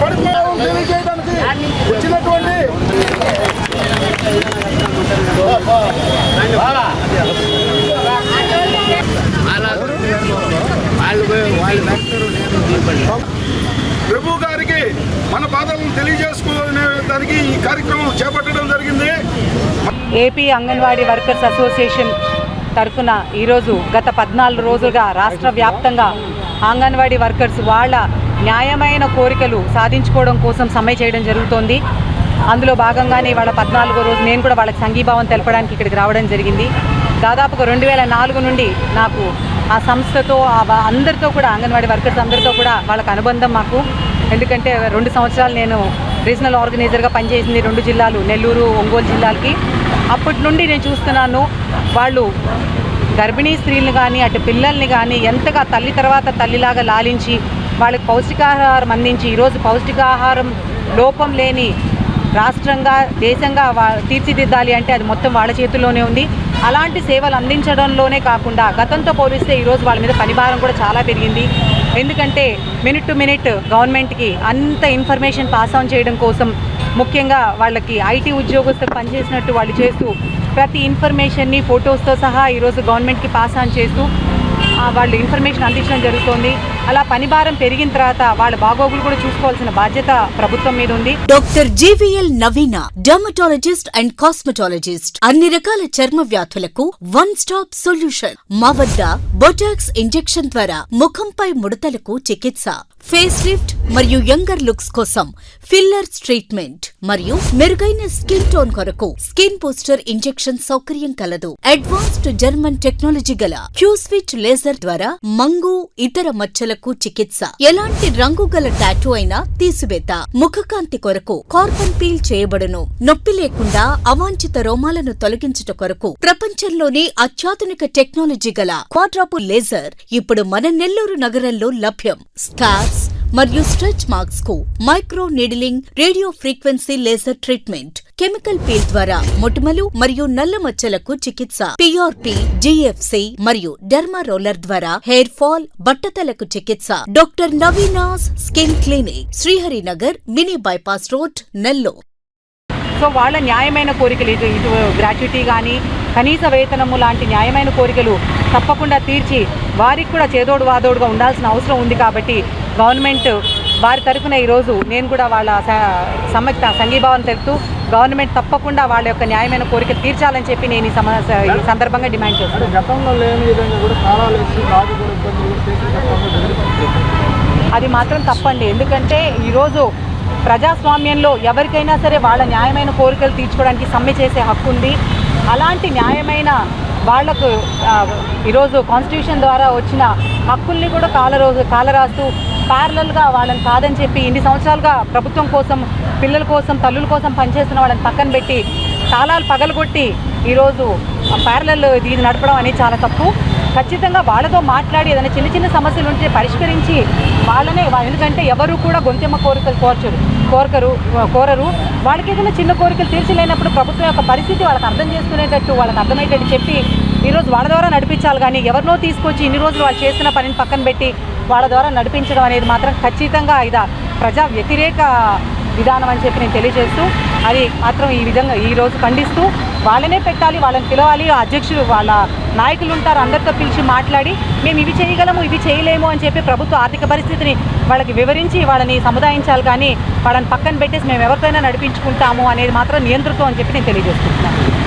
పడుకోవడం తెలియజేయడానికి వచ్చినటువంటి ప్రభు గారికి మన బాధలను తెలియజేసుకునే దానికి ఈ కార్యక్రమం చేపట్టడం జరిగింది. ఏపీ అంగన్వాడీ వర్కర్స్ అసోసియేషన్ తరఫున ఈరోజు గత పద్నాలుగు రోజులుగా రాష్ట్ర వ్యాప్తంగా అంగన్వాడీ వర్కర్స్ వాళ్ళ న్యాయమైన కోరికలు సాధించుకోవడం కోసం సమ్మె చేయడం జరుగుతోంది. అందులో భాగంగానే వాళ్ళ పద్నాలుగో రోజు నేను కూడా వాళ్ళకి సంఘీభావం తెలపడానికి ఇక్కడికి రావడం జరిగింది. దాదాపుగా రెండు వేల నాలుగు నుండి నాకు ఆ సంస్థతో ఆ అందరితో కూడా అంగన్వాడీ వర్కర్స్ అందరితో కూడా వాళ్ళకి అనుబంధం మాకు. ఎందుకంటే రెండు సంవత్సరాలు నేను రీజనల్ ఆర్గనైజర్గా పనిచేసింది రెండు జిల్లాలు నెల్లూరు ఒంగోలు జిల్లాలకి. అప్పటి నుండి నేను చూస్తున్నాను వాళ్ళు గర్భిణీ స్త్రీలు కానీ అటు పిల్లల్ని కానీ ఎంతగా తల్లి తర్వాత తల్లిలాగా లాలించి వాళ్ళకి పౌష్టికాహారం అందించి ఈరోజు పౌష్టికాహారం లోపం లేని రాష్ట్రంగా దేశంగా వా తీర్చిదిద్దాలి అంటే అది మొత్తం వాళ్ళ చేతుల్లోనే ఉంది. అలాంటి సేవలు అందించడంలోనే కాకుండా గతంతో పోలిస్తే ఈరోజు వాళ్ళ మీద పనిభారం కూడా చాలా పెరిగింది. ఎందుకంటే మినిట్ టు మినిట్ గవర్నమెంట్కి అంత ఇన్ఫర్మేషన్ పాస్ ఆన్ చేయడం కోసం ముఖ్యంగా వాళ్ళకి ఐటీ ఉద్యోగస్తులు పనిచేసినట్టు వాళ్ళు చేస్తూ ప్రతి ఇన్ఫర్మేషన్ని ఫొటోస్తో సహా ఈరోజు గవర్నమెంట్కి పాస్ ఆన్ చేస్తూ వాళ్ళు ఇన్ఫర్మేషన్ అందించడం జరుగుతోంది. అలా పని భారం పెరిగిన తర్వాత వాళ్ళ బాగోగులు కూడా చూసుకోవాల్సిన బాధ్యత ప్రభుత్వం మీద ఉంది. Doctor GVL Naveena dermatologist and cosmetologist అన్ని రకాల చర్మ వ్యాధులకు వన్ స్టాప్ సొల్యూషన్ మా వద్ద బొటాక్స్ ఇంజెక్షన్ ద్వారా ముఖంపై ముడతలకు చికిత్స ఫేస్ లిఫ్ట్ మరియు యంగర్ లుక్స్ కోసం ఫిల్లర్స్ ట్రీట్మెంట్ మరియు మెరుగైన స్కిన్ టోన్ కొరకు స్కిన్ బూస్టర్ ఇంజెక్షన్ సౌకర్యం కలదు. అడ్వాన్స్డ్ జర్మన్ టెక్నాలజీ గల క్యూస్విచ్ లేజర్ ద్వారా మంగు ఇతర మచ్చలకు చికిత్స. ఎలాంటి రంగు గల టాటూ అయినా తీసివేత. ముఖకాంతి కొరకు కార్బన్ పీల్ చేయబడును. నొప్పి లేకుండా అవాంఛిత రోమాలను తొలగించుట కొరకు ప్రపంచంలోనే అత్యాధునిక టెక్నాలజీ గల క్వాడ్రాపు లేజర్ ఇప్పుడు మన నెల్లూరు నగరంలో లభ్యం. స్కార్స్ మరియు stretch మార్క్స్కు micro needling radio frequency laser treatment. Chemical peel ద్వారా మొటిమలు మరియు నల్ల మచ్చలకు చికిత్స. పిఆర్పి జిఎఫ్సి మరియు డెర్మా రోలర్ ద్వారా హెయిర్ ఫాల్ బట్టతలకు చికిత్స. Doctor Naveena's skin clinic Sriharinagar mini bypass road Nellore. So వాళ్ళ న్యాయమైన కోరికలు ఇటు ఇటు గ్రాట్యుటీ కానీ కనీస వేతనము లాంటి న్యాయమైన కోరికలు తప్పకుండా తీర్చి వారికి కూడా చేదోడు వాదోడుగా ఉండాల్సిన అవసరం ఉంది కాబట్టి గవర్నమెంట్ వారి తరఫున ఈరోజు నేను కూడా వాళ్ళ స- సమ్మె సంఘీభావం తెలుపుతూ గవర్నమెంట్ తప్పకుండా వాళ్ళ యొక్క న్యాయమైన కోరికలు తీర్చాలని చెప్పి నేను ఈ సందర్భంగా డిమాండ్ చేసిన అది మాత్రం తప్పండి. ఎందుకంటే ఈరోజు ప్రజాస్వామ్యంలో ఎవరికైనా సరే వాళ్ళ న్యాయమైన కోరికలు తీర్చుకోవడానికి సమ్మె చేసే హక్కు ఉంది. అలాంటి న్యాయమైన వాళ్ళకు ఈరోజు కాన్స్టిట్యూషన్ ద్వారా వచ్చిన హక్కుల్ని కూడా కాలరోజు కాలరాస్తూ ప్యారలల్గా వాళ్ళని కాదని చెప్పి ఇన్ని సంవత్సరాలుగా ప్రభుత్వం కోసం పిల్లల కోసం తల్లుల కోసం పనిచేస్తున్న వాళ్ళని పక్కన పెట్టి తాళాలు పగలగొట్టి ఈరోజు ప్యారలల్ ఇది నడపడం అనేది చాలా తప్పు. ఖచ్చితంగా వాళ్ళతో మాట్లాడి ఏదైనా చిన్న చిన్న సమస్యలు ఉంటే పరిష్కరించి వాళ్ళనే ఎందుకంటే ఎవరు కూడా గొంతెమ్మ కోరికలు కోర్చరు కోరకరు కోరరు. వాళ్ళకి ఏదైనా చిన్న కోరికలు తీర్చలేనప్పుడు ప్రభుత్వం యొక్క పరిస్థితి వాళ్ళకి అర్థం చేసుకునేటట్టు వాళ్ళకి అర్థమయ్యేటట్టు చెప్పి ఈరోజు వాళ్ళ ద్వారా నడిపించాలి. కానీ ఎవరినో తీసుకొచ్చి ఇన్ని రోజులు వాళ్ళు చేసిన పనిని పక్కన పెట్టి వాళ్ళ ద్వారా నడిపించడం అనేది మాత్రం ఖచ్చితంగా ఇదా ప్రజా వ్యతిరేక విధానం అని చెప్పి నేను తెలియజేస్తూ అది మాత్రం ఈ విధంగా ఈరోజు ఖండిస్తూ వాళ్ళనే పెట్టాలి వాళ్ళని పిలవాలి అధ్యక్షులు వాళ్ళ నాయకులు ఉంటారు అందరితో పిలిచి మాట్లాడి మేము ఇవి చేయగలము ఇవి చేయలేము అని చెప్పి ప్రభుత్వ ఆర్థిక పరిస్థితిని వాళ్ళకి వివరించి వాళ్ళని సముదాయించాలి కానీ వాళ్ళని పక్కన పెట్టేసి మేము ఎవరితోనైనా నడిపించుకుంటాము అనేది మాత్రం నియంతృత్వం అని చెప్పి నేను తెలియజేస్తున్నాను.